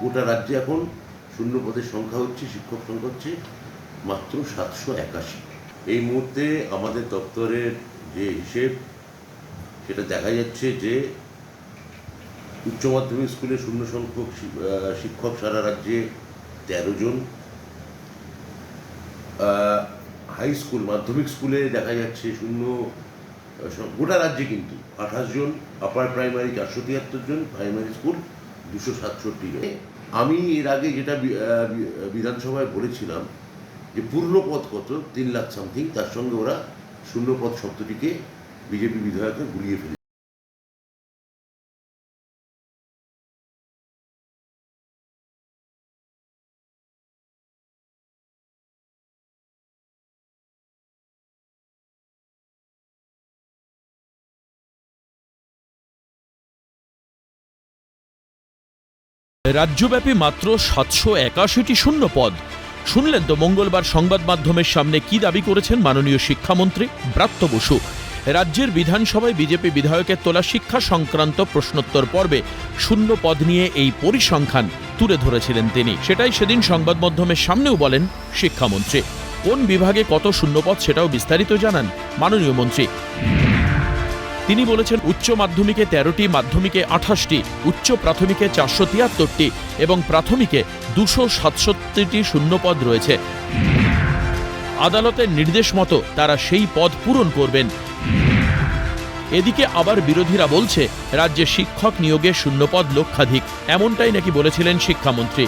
গোটা রাজ্যে এখন শূন্য পদের সংখ্যা হচ্ছে, শিক্ষক সংখ্যা হচ্ছে মাত্র সাতশো একাশি। এই মুহূর্তে আমাদের দপ্তরের যে হিসেব, সেটা দেখা যাচ্ছে যে উচ্চ মাধ্যমিক স্কুলে শূন্য সংখ্যক শিক্ষক সারা রাজ্যে তেরো জন। হাই স্কুল, মাধ্যমিক স্কুলে দেখা যাচ্ছে শূন্য গোটা রাজ্যে কিন্তু আঠাশ জন, আপার প্রাইমারি চারশো তিয়াত্তর জন, প্রাইমারি স্কুল দুশো সাতষট্টি আমি এর আগে যেটা বিধানসভায় বলেছিলাম যে পূর্ণ পদ কত? তিন লাখ সামথিং তার সঙ্গে ওরা শূন্য পদ শব্দটিকে বিজেপি বিধায়করা গুলিয়ে ফেলে রাজ্যব্যাপী মাত্র সাতশো একাশিটি শূন্য পদ শুনলেন তো মঙ্গলবার সংবাদ মাধ্যমের সামনে কি দাবি করেছেন মাননীয় শিক্ষামন্ত্রী? ব্রাত্য বসু। রাজ্যের বিধানসভায় বিজেপি বিধায়কের তোলা শিক্ষা সংক্রান্ত প্রশ্নোত্তর পর্বে শূন্য পদ নিয়ে এই পরিসংখ্যান তুলে ধরেছিলেন তিনি। সেটাই সেদিন সংবাদ মাধ্যমের সামনেও বলেন শিক্ষামন্ত্রী। কোন বিভাগে কত শূন্যপদ সেটাও বিস্তারিত জানান মাননীয় মন্ত্রী। তিনি বলেছেন, উচ্চ মাধ্যমিকে তেরোটি, মাধ্যমিকে আঠাশটি, উচ্চ প্রাথমিকে চারশো তিয়াত্তরটি এবং প্রাথমিকে দুশো সাতষট্টিটি শূন্যপদ রয়েছে। আদালতের নির্দেশ মতো তারা সেই পদ পূরণ করবেন। এদিকে আবার বিরোধীরা বলছে, রাজ্যে শিক্ষক নিয়োগে শূন্যপদ লক্ষাধিক, এমনটাই নাকি বলেছিলেন শিক্ষামন্ত্রী।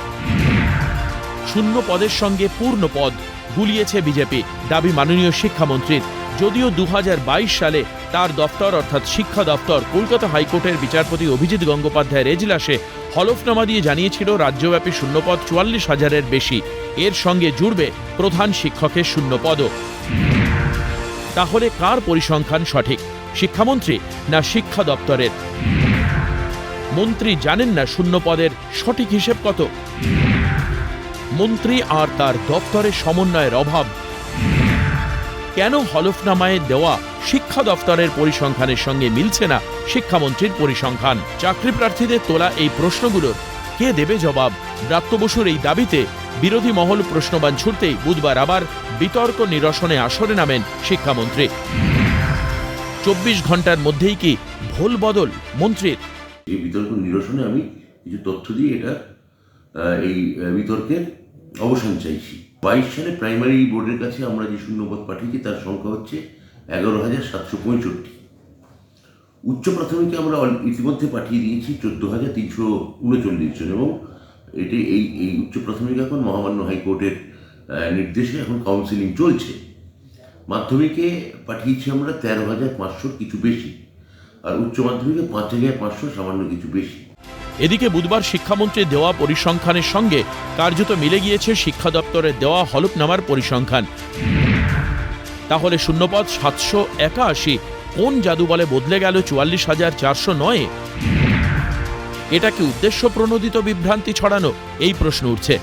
শূন্য পদের সঙ্গে পূর্ণ পদ, গুলিয়েছে বিজেপি, দাবি মাননীয় শিক্ষামন্ত্রীর। যদিও দু হাজার বাইশ সালে তার দপ্তর অর্থাৎ শিক্ষা দপ্তর কলকাতা হাইকোর্টের বিচারপতি অভিজিৎ গঙ্গোপাধ্যায়ের এজলাসে হলফনামা দিয়ে জানিয়েছিল, রাজ্যব্যাপী শূন্যপদ চুয়াল্লিশ হাজারের বেশি। এর সঙ্গে জুড়বে প্রধান শিক্ষকের শূন্যপদও। তাহলে কার পরিসংখ্যান সঠিক? শিক্ষামন্ত্রী না শিক্ষা দপ্তরের? মন্ত্রী জানেন না শূন্যপদের সঠিক হিসেব কত? মন্ত্রী আর তার দপ্তরের সমন্বয়ের অভাব। কেন হলফনামায় দেওয়া শিক্ষা দপ্তরের পরিসংখ্যানের সঙ্গে মিলছে না শিক্ষামন্ত্রীর পরিসংখ্যান। চাকরি প্রার্থীদের তোলা এই প্রশ্নগুলোর কে দেবে জবাব? ব্রাত্য বসুর এই দাবিতে বিরোধী মহল প্রশ্নবান ছুটতেই বুধবার আবার বিতর্ক নিরসনে আসরে নামেন শিক্ষামন্ত্রী। চব্বিশ ঘণ্টার মধ্যেই কি ভোল বদল মন্ত্রীর? এই বিতর্ক নিরসনে আমি কিছু তথ্য দিয়ে এটা এই বিতর্কের অবসান চাইছি। বাইশ সালে প্রাইমারি বোর্ডের কাছে আমরা যে শূন্যপদ পাঠিয়েছি, তার সংখ্যা হচ্ছে এগারো হাজার সাতশো পঁয়ষট্টি। উচ্চ প্রাথমিকে আমরা ইতিমধ্যে পাঠিয়ে দিয়েছি চোদ্দ হাজার তিনশো উনচল্লিশ জন এবং এটি এই এই উচ্চ প্রাথমিক এখন মহামান্য হাইকোর্টের নির্দেশে এখন কাউন্সিলিং চলছে। মাধ্যমিকে পাঠিয়েছি আমরা তেরো হাজার পাঁচশোর কিছু বেশি আর উচ্চ মাধ্যমিকে পাঁচ হাজার পাঁচশো সামান্য কিছু বেশি। এদিকে বুধবার শিক্ষামন্ত্রী দেওয়া পরিসংখ্যানের সঙ্গে কার্যত মিলে গিয়েছে শিক্ষা দপ্তরের দেওয়া হলফনামার পরিসংখ্যান। তাহলে শূন্যপদ সাতশো একাশি। কোন জাদু বলে বদলে গেল চুয়াল্লিশ হাজার চারশো নয়? এটা কি উদ্দেশ্য প্রণোদিত বিভ্রান্তি ছড়ানো? এই প্রশ্ন উঠছে।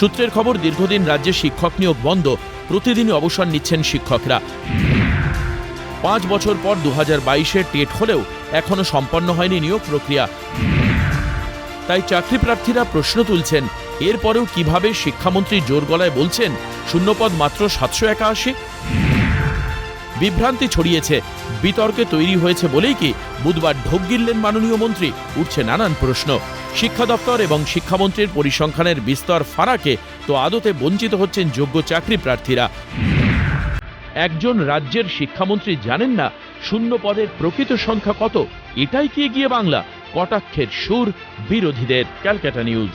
সূত্রের খবর, দীর্ঘদিন রাজ্যে শিক্ষক নিয়োগ বন্ধ। প্রতিদিনই অবসর নিচ্ছেন শিক্ষকরা। পাঁচ বছর পর দু হাজার বাইশে টেট হলেও এখনও সম্পন্ন হয়নি নিয়োগ প্রক্রিয়া। তাই চাকরি প্রার্থীরা প্রশ্ন তুলছেন এরপরেও কীভাবে শিক্ষামন্ত্রী জোর গলায় বলছেন, শূন্যপদ মাত্র সাতশো একাশি? বিভ্রান্তি ছড়িয়েছে, বিতর্কে তৈরি হয়েছে বলেই কি বুধবার ঢোক গিললেন মাননীয় মন্ত্রী, উঠছে নানান প্রশ্ন। শিক্ষা দপ্তর এবং শিক্ষামন্ত্রীর পরিসংখ্যানের বিস্তর ফারাকে তো আদতে বঞ্চিত হচ্ছেন যোগ্য চাকরি প্রার্থীরা। একজন রাজ্যের শিক্ষামন্ত্রী জানেন না শূন্য পদের প্রকৃত সংখ্যা কত, এটাই কি এগিয়ে বাংলা? কটাক্ষের সুর বিরোধীদের, ক্যালকাটা নিউজ।